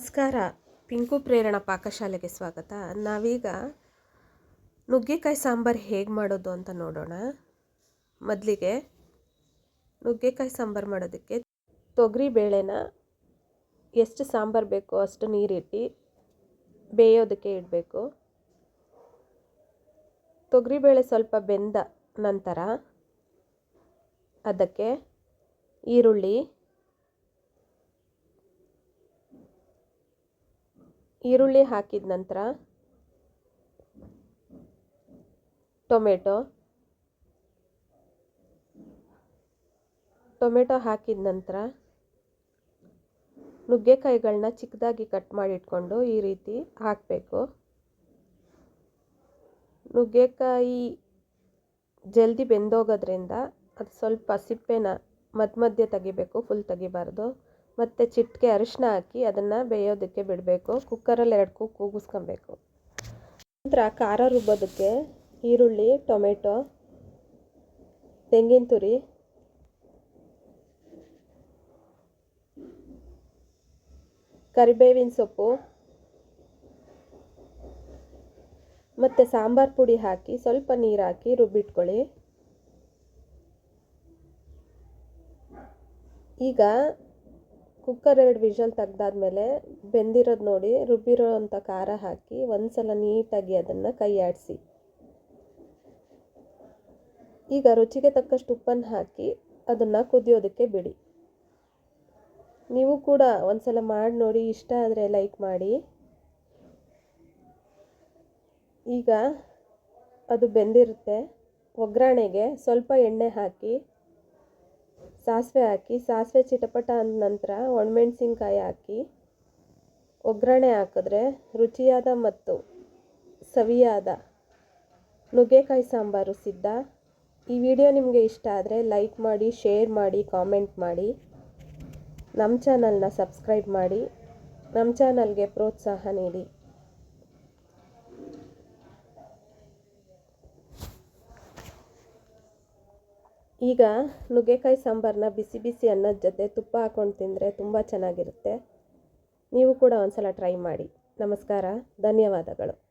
ನಮಸ್ಕಾರ. ಪಿಂಕು ಪ್ರೇರಣ ಪಾಕಶಾಲೆಗೆ ಸ್ವಾಗತ. ನಾವೀಗ ನುಗ್ಗೆಕಾಯಿ ಸಾಂಬಾರು ಹೇಗೆ ಮಾಡೋದು ಅಂತ ನೋಡೋಣ. ಮೊದಲಿಗೆ ನುಗ್ಗೆಕಾಯಿ ಸಾಂಬಾರು ಮಾಡೋದಕ್ಕೆ ತೊಗರಿ ಬೇಳೆನ ಎಷ್ಟು ಸಾಂಬಾರು ಬೇಕೋ ಅಷ್ಟು ನೀರಿಟ್ಟು ಬೇಯೋದಕ್ಕೆ ಇಡಬೇಕು. ತೊಗರಿಬೇಳೆ ಸ್ವಲ್ಪ ಬೆಂದ ನಂತರ ಅದಕ್ಕೆ ಈರುಳ್ಳಿ ಈರುಳ್ಳಿ ಹಾಕಿದ ನಂತರ ಟೊಮೆಟೊ. ಟೊಮೆಟೊ ಹಾಕಿದ ನಂತರ ನುಗ್ಗೆಕಾಯಿಗಳನ್ನ ಚಿಕ್ಕದಾಗಿ ಕಟ್ ಮಾಡಿಟ್ಕೊಂಡು ಈ ರೀತಿ ಹಾಕಬೇಕು. ನುಗ್ಗೆಕಾಯಿ ಜಲ್ದಿ ಬೆಂದೋಗೋದ್ರಿಂದ ಅದು ಸ್ವಲ್ಪ ಸಿಪ್ಪೆನ ಮಧ್ಯ ಮಧ್ಯೆ ತೆಗಿಬೇಕು ಫುಲ್ ತೆಗಿಬಾರ್ದು. ಮತ್ತು ಚಿಟಿಕೆ ಅರಿಶಿನ ಹಾಕಿ ಅದನ್ನು ಬೇಯೋದಕ್ಕೆ ಬಿಡಬೇಕು. ಕುಕ್ಕರಲ್ಲಿ ಎರಡು ಕೂಗು ಕೂಗಿಸ್ಕೊಬೇಕು. ನಂತರ ಖಾರ ರುಬ್ಬೋದಕ್ಕೆ ಈರುಳ್ಳಿ, ಟೊಮೆಟೊ, ತೆಂಗಿನ ತುರಿ, ಕರಿಬೇವಿನ ಸೊಪ್ಪು ಮತ್ತು ಸಾಂಬಾರು ಪುಡಿ ಹಾಕಿ ಸ್ವಲ್ಪ ನೀರು ಹಾಕಿ ರುಬ್ಬಿಟ್ಕೊಳ್ಳಿ. ಈಗ ಕುಕ್ಕರ್ ಎರಡು ವಿಷಲ್ ತೆಗ್ದಾದ್ಮೇಲೆ ಬೆಂದಿರೋದು ನೋಡಿ ರುಬ್ಬಿರೋ ಅಂಥ ಖಾರ ಹಾಕಿ ಒಂದು ಸಲ ನೀಟಾಗಿ ಅದನ್ನು ಕೈ ಆಡಿಸಿ. ಈಗ ರುಚಿಗೆ ತಕ್ಕಷ್ಟು ಉಪ್ಪನ್ನು ಹಾಕಿ ಅದನ್ನು ಕುದಿಯೋದಕ್ಕೆ ಬಿಡಿ. ನೀವು ಕೂಡ ಒಂದು ಸಲ ಮಾಡಿ ನೋಡಿ, ಇಷ್ಟ ಆದರೆ ಲೈಕ್ ಮಾಡಿ. ಈಗ ಅದು ಬೆಂದಿರುತ್ತೆ, ಒಗ್ಗರಣೆಗೆ ಸ್ವಲ್ಪ ಎಣ್ಣೆ ಹಾಕಿ ಸಾಸಿವೆ ಹಾಕಿ, ಸಾಸಿವೆ ಚಿಟಪಟ ಅಂದ ನಂತರ ಒಣಮೆಣ್ಸಿನ್ಕಾಯಿ ಹಾಕಿ, ಒಗ್ಗರಣೆ ಹಾಕಿದ್ರೆ ರುಚಿಯಾದ ಮತ್ತು ಸವಿಯಾದ ನುಗ್ಗೆಕಾಯಿ ಸಾಂಬಾರು ಸಿದ್ಧ. ಈ ವಿಡಿಯೋ ನಿಮಗೆ ಇಷ್ಟ ಆದರೆ ಲೈಕ್ ಮಾಡಿ, ಶೇರ್ ಮಾಡಿ, ಕಾಮೆಂಟ್ ಮಾಡಿ. ನಮ್ಮ ಚಾನಲ್ನ ಸಬ್ಸ್ಕ್ರೈಬ್ ಮಾಡಿ. ನಮ್ಮ ಚಾನಲ್ಗೆ ಪ್ರೋತ್ಸಾಹ ನೀಡಿ. ಈಗ ನುಗ್ಗೆಕಾಯಿ ಸಾಂಬಾರನ್ನ ಬಿಸಿ ಬಿಸಿ ಅನ್ನದ ಜೊತೆ ತುಪ್ಪ ಹಾಕ್ಕೊಂಡು ತಿಂದರೆ ತುಂಬ ಚೆನ್ನಾಗಿರುತ್ತೆ. ನೀವು ಕೂಡ ಒಂದ್ಸಲ ಟ್ರೈ ಮಾಡಿ. ನಮಸ್ಕಾರ. ಧನ್ಯವಾದಗಳು.